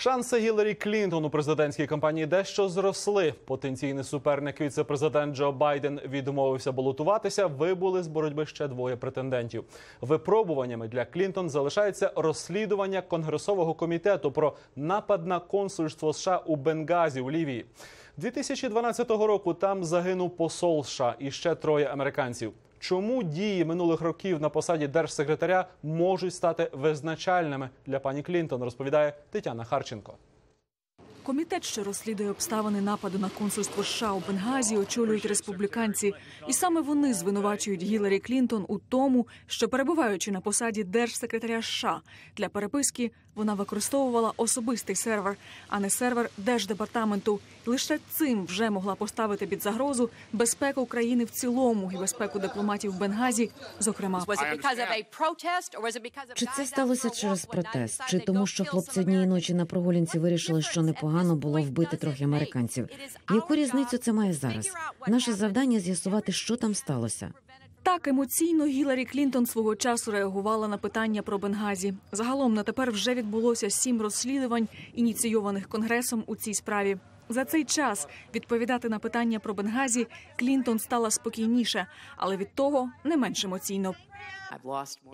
Шанси Гіларі Клінтон у президентській кампанії дещо зросли. Потенційний суперник віце-президент Джо Байден відмовився балотуватися. Вибули з боротьби ще двоє претендентів. Випробуваннями для Клінтон залишається розслідування Конгресового комітету про напад на консульство США у Бенгазі у Лівії. 2012 року там загинув посол США і ще троє американців. Чому дії минулих років на посаді держсекретаря можуть стати визначальними для пані Клінтон, розповідає Тетяна Харченко. Комітет, що розслідує обставини нападу на консульство США у Бенгазі, очолюють республіканці, і саме вони звинувачують Гіларі Клінтон у тому, що перебуваючи на посаді держсекретаря США для переписки, вона використовувала особистий сервер, а не сервер держдепартаменту. Лише цим вже могла поставити під загрозу безпеку країни в цілому і безпеку дипломатів в Бенгазі, зокрема. Чи це сталося через протест, чи тому, що хлопці однієї ночі на прогулянці вирішили, що непогано було вбити трохи американців? Яку різницю це має зараз? Наше завдання з'ясувати, що там сталося. Так емоційно Гіларі Клінтон свого часу реагувала на питання про Бенгазі. Загалом на тепер вже відбулося сім розслідувань, ініційованих конгресом у цій справі. За цей час відповідати на питання про Бенгазі Клінтон стала спокійніше, але від того не менш емоційно.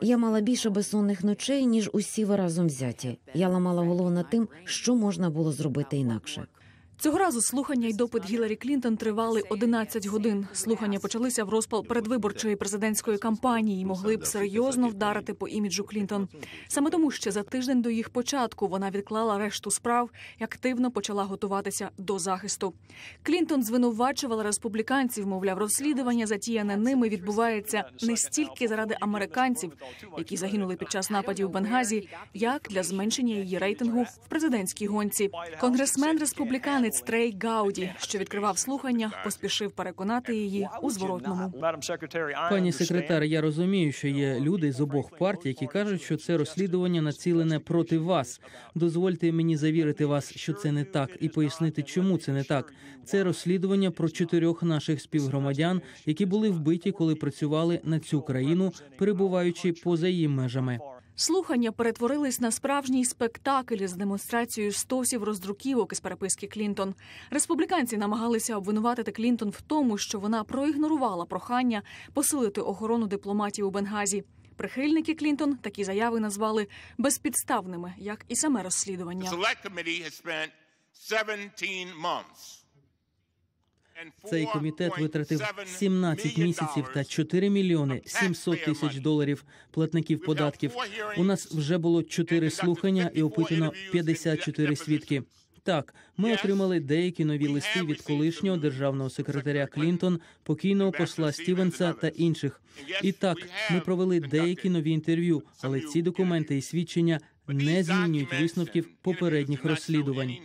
Я мала більше безсонних ночей, ніж усі ви разом взяті. Я ламала голову над тим, що можна було зробити інакше. Цього разу слухання й допит Гіларі Клінтон тривали 11 годин. Слухання почалися в розпал передвиборчої президентської кампанії і могли б серйозно вдарити по іміджу Клінтон. Саме тому, що за тиждень до їх початку вона відклала решту справ і активно почала готуватися до захисту. Клінтон звинувачувала республіканців, мовляв, розслідування затіяне ними відбувається не стільки заради американців, які загинули під час нападів в Бенгазі, як для зменшення її рейтингу в президентській гонці. Конгресмен республіканець Трей Гауді, що відкривав слухання, поспішив переконати її у зворотному. Пані секретар, я розумію, що є люди з обох партій, які кажуть, що це розслідування націлене проти вас. Дозвольте мені завірити вас, що це не так, і пояснити, чому це не так. Це розслідування про чотирьох наших співгромадян, які були вбиті, коли працювали на цю країну, перебуваючи поза її межами. Слухання перетворились на справжній спектакль з демонстрацією стосів роздруківок із переписки Клінтон. Республіканці намагалися обвинуватити Клінтон в тому, що вона проігнорувала прохання посилити охорону дипломатів у Бенгазі. Прихильники Клінтон такі заяви назвали безпідставними, як і саме розслідування. Select Committee has spent 17 months. Цей комітет витратив 4.7 17 місяців та 4 мільйони 700 тисяч доларів платників податків. У нас вже було 4 слухання і опитано 54 свідки. Так, ми отримали деякі нові листи від колишнього державного секретаря Клінтон, покійного посла Стівенса та інших. І так, ми провели деякі нові інтерв'ю, але ці документи і свідчення не змінюють висновків попередніх розслідувань.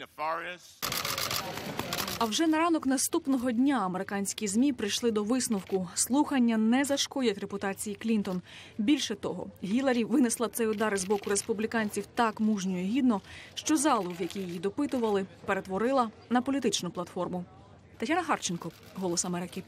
А вже на ранок наступного дня американські змі прийшли до висновку: слухання не зашкодять репутації Клінтон. Більше того, Гіларі винесла цей удар з боку республіканців так мужньо і гідно, що залу, в якій її допитували, перетворила на політичну платформу. Тетяна Харченко, Голос Америки.